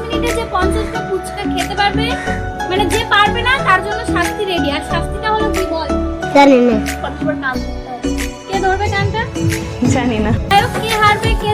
মিনিটে যে পঞ্চাশটা ফুচকা খেতে পারবে? মানে যে পারবে না তার জন্য শাস্তি রেডি আর শাস্তিটা হলো কি বল? জানি না। কে ধরবে কানটা জানি না। কে হারবে কে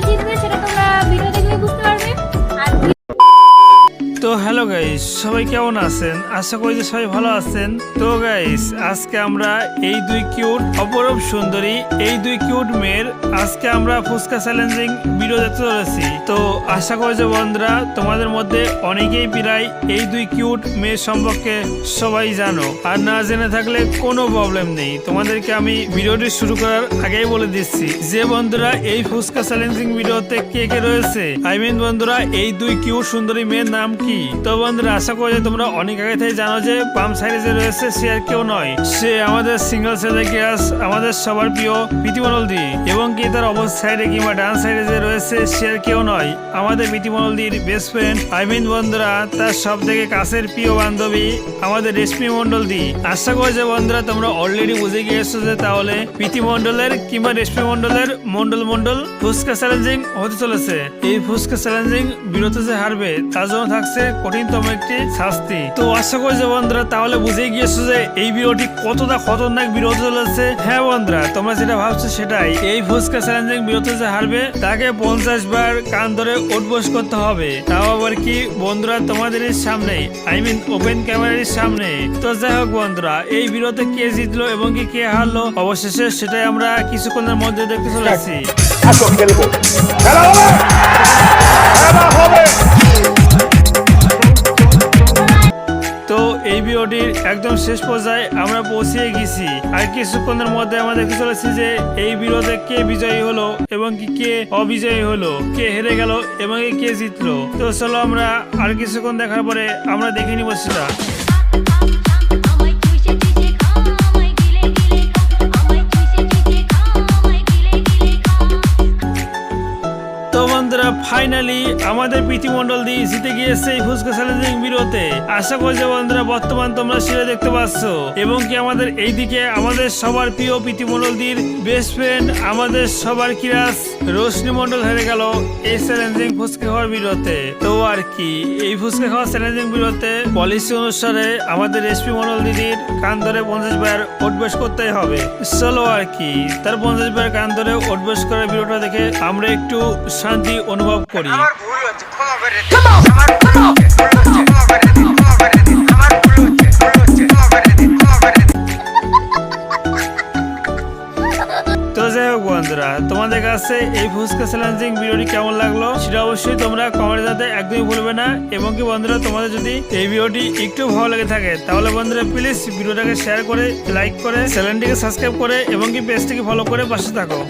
হ্যালো গাইস সবাই কেমন আছেন? আশা করি যে সবাই ভালো আছেন। তো গাইস আজকে আমরা এই দুই কিউট অপরূপ সুন্দরী, এই দুই কিউট মেয়ের আজকে আমরা ফুচকা চ্যালেঞ্জিং ভিডিও দেখতে চলেছি। তো আশা করি যে বন্ধুরা, তোমাদের মধ্যে অনেকেই প্রায় এই দুই কিউট মেয়ের সম্পর্কে সবাই জানো। আর না জেনে থাকলে কোনো প্রবলেম নেই। তোমাদেরকে আমি ভিডিওটি শুরু করার আগেই বলে দিচ্ছি। যে বন্ধুরা, এই ফুচকা চ্যালেঞ্জিং ভিডিওতে কে কে রয়েছে? আই মিন বন্ধুরা, এই দুই কিউট সুন্দরী মেয়ের নাম কি? তো বন্ধুরা, আশা করি তোমরা অনেক আগে থেকে জানো যে পাম্প সাইডে রয়েছে, সে আর কেউ নয়। সে আমাদের সিঙ্গেল সাইডে গ্যাস আমাদের সবার প্রিয় প্রীতিমনল দি এবং কি তার অবস্থ সাইডে কিংবা ডান সাইডে যে রয়েছে, সে আর কেউ নয়। আমাদের প্রীতিমনল দির বেস্ট ফ্রেন্ড আই মিন বন্ধুরা, তার সব থেকে কাছের প্রিয় বান্ধবী আমাদের রেশমি মন্ডল দি আশা করি যে বন্ধুরা, তোমরা অলরেডি বুঝে গিয়েছো যে তাহলে প্রীতি মন্ডলের কিংবা রেশমি মন্ডলের মন্ডল মন্ডল ফুচকা চ্যালেঞ্জিং হতে চলেছে। এই ফুচকা চ্যালেঞ্জিং বিরত যে হারবে, তার জন্য থাকছে কঠিনতম একটি শাস্তি। তো আশা করি যে বন্ধুরা, তাহলে বুঝে গিয়েছো যে এই ভিডিওটি কতটা খতরনাক বিরত চলেছে। হ্যাঁ বন্ধুরা, তোমরা যেটা ভাবছ সেটাই। এই ফুচকা চ্যালেঞ্জিং বিরত যে হারবে, তাকে পঞ্চাশ বার কান ধরে উঠবোস করতে হবে। তাও আবার কি, বন্ধুরা, তোমাদের সামনে আই মিন ওপেন ক্যামেরার সামনে। তো যাই হোক বন্ধুরা, এই বিরতে কে জিতলো এবং কি কে হারলো, অবশেষে সেটাই আমরা কিছুক্ষণের মধ্যে দেখতে চলেছি। খেলব। খেলা হবে! খেলা হবে! একদম শেষ পর্যায়ে আমরা পৌঁছিয়ে গেছি। আর কিছুক্ষণের মধ্যে আমরা দেখতে চলেছি যে এই বিরোধে কে বিজয়ী হলো এবং কি কে অবিজয়ী হলো, কে হেরে গেল এবং কি কে জিতলো। তো চলো আমরা আর কিছুক্ষণ দেখার পরে আমরা দেখে নিব সেটা। ফাইনালি আমাদের প্রীতিমন্ডল দিয়ে জিতে গিয়েছে এই ফুচকা চ্যালেঞ্জিং বিরোতে আশা করি যে বন্ধুরা, বর্তমান তোমরা সেটা দেখতে পাচ্ছ। এবং কি আমাদের এইদিকে আমাদের সবার প্রিয় প্রীতিমন্ডল দির বেস্ট ফ্রেন্ড আমাদের সবার কিরাস রোশনি মন্ডল হেরে গেল এই চ্যালেঞ্জিং ফুচকা খাওয়ার বিরতে তো আর কি, এই ফুচকা খাওয়ার চ্যালেঞ্জিং বিরতে পলিসি অনুসারে আমাদের রেসপি মন্ডল দিদির কান ধরে পঞ্চাশ বার অভ্যাস করতেই হবে। চলো আর কি, তার পঞ্চাশ বার কান ধরে অভ্যাস করার ভিডিওটা দেখে আমরা একটু শান্তি অনুভব করি। তো যাই হোক বন্ধুরা তোমাদের কাছে এই ফুচকা চ্যালেঞ্জিং ভিডিওটি কেমন লাগল সেটা অবশ্যই তোমরা কমেন্ট যাতে একদমই ভুলবে না। এবং কি বন্ধুরা তোমাদের যদি এই ভিডিওটি একটু ভালো লেগে থাকে তাহলে বন্ধুরা প্লিজ ভিডিওটাকে শেয়ার করে লাইক করে চ্যানেলটিকে সাবস্ক্রাইব করে এবং কি পেজটিকে ফলো করে পাশে থাকো।